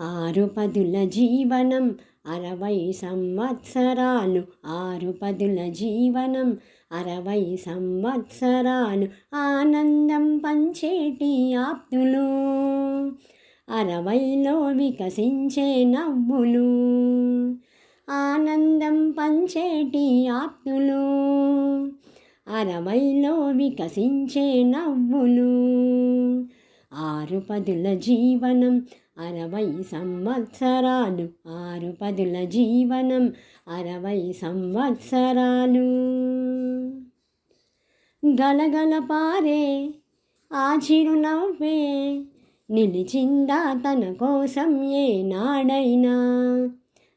ఆరు పదుల జీవనం అరవై సంవత్సరాలు. ఆరు పదుల జీవనం అరవై సంవత్సరాలు. ఆనందం పంచేటి ఆప్తులు. అరవైలో వికసించే నవ్వులు. ఆనందం పంచేటి ఆప్తులు. అరవైలో వికసించే నవ్వులు. ఆరు పదుల జీవనం అరవై సంవత్సరాలు ఆరు పదుల జీవనం అరవై సంవత్సరాలు. గలగల పారే ఆ చిరునవ్వే నిలిచిందా తన కోసం ఏ నాడైనా.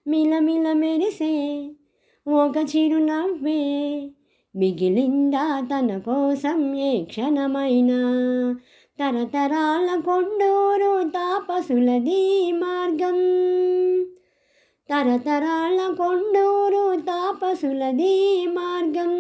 మిలమిల మెరిసే ఒక చిరునవ్వే మిగిలిందా తన కోసం ఏ క్షణమైనా. తరతరాల కొండూరు తాపసులది మార్గం. తరతరాల కొండూరు తాపసులది మార్గం.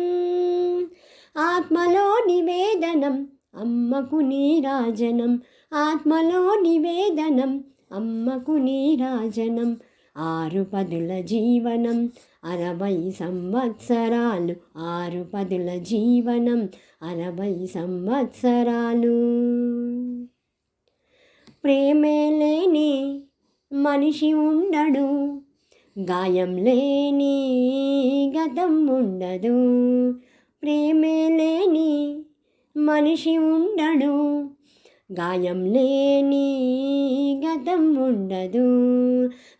ఆత్మలో నివేదనం అమ్మకు నీరాజనం. ఆత్మలో నివేదనం అమ్మకు నీరాజనం. ఆరు పదుల జీవనం అరవై సంవత్సరాలు. ఆరు పదుల జీవనం అరవై సంవత్సరాలు. ప్రేమే లేని మనిషి ఉండడు గాయం లేని గతం ఉండదు. ప్రేమే లేని మనిషి ఉండడు గాయం లేని గతం ఉండదు.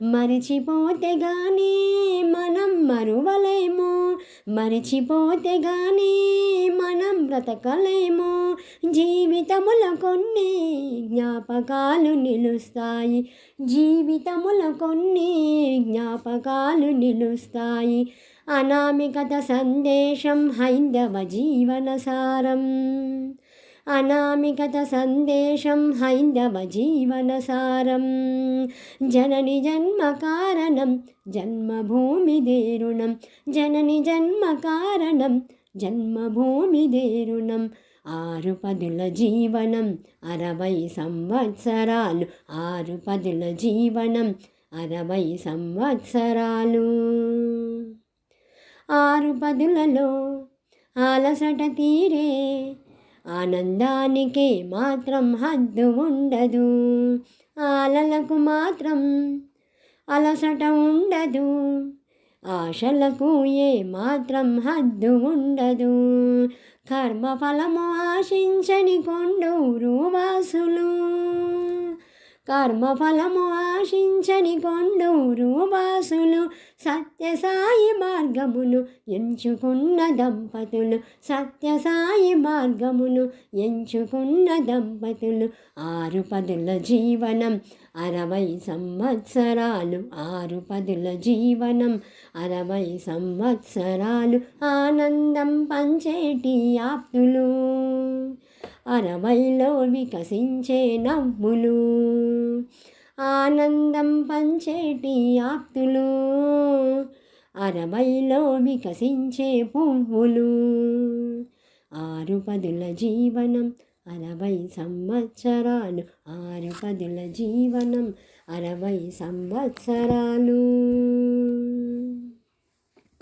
మరిచిపోతే గానీ మనం మరువలేము. మరిచిపోతే గానీ మనం బ్రతకలేము. జీవితముల కొన్ని జ్ఞాపకాలు నిలుస్తాయి. జీవితముల కొన్ని జ్ఞాపకాలు నిలుస్తాయి. అనామికత సందేశం హైందవ జీవన సారం. అనామికత సందేశం హైందవ జీవనసారం జనని జన్మ కారణం జన్మభూమి దేరుణం. జనని జన్మ కారణం జన్మభూమి దేరుణం. ఆరు పదుల జీవనం అరవై సంవత్సరాలు. ఆరు పదుల జీవనం అరవై సంవత్సరాలు. ఆరు పదులలో అలసట తీరే ఆనందానికి మాత్రం హద్దు ఉండదు ఆలలకు మాత్రం అలసట ఉండదు. ఆశలకు ఏ మాత్రం హద్దు ఉండదు కర్మఫలము ఆశించని కొండూరు వాసులు. కర్మఫలము ఆశించని కొండూరు వాసులు సత్యసాయి మార్గమును ఎంచుకున్న దంపతులు సత్యసాయి మార్గమును ఎంచుకున్న దంపతులు. ఆరు పదుల జీవనం అరవై సంవత్సరాలు. ఆరు పదుల జీవనం అరవై సంవత్సరాలు. ఆనందం పంచేటి ఆప్తులు. అరవైలో వికసించే నవ్వులు ఆనందం పంచేటి ఆప్తులు అరవైలో వికసించే పువ్వులు. ఆరు పదుల జీవనం అరవై సంవత్సరాలు ఆరు పదుల జీవనం అరవై సంవత్సరాలు.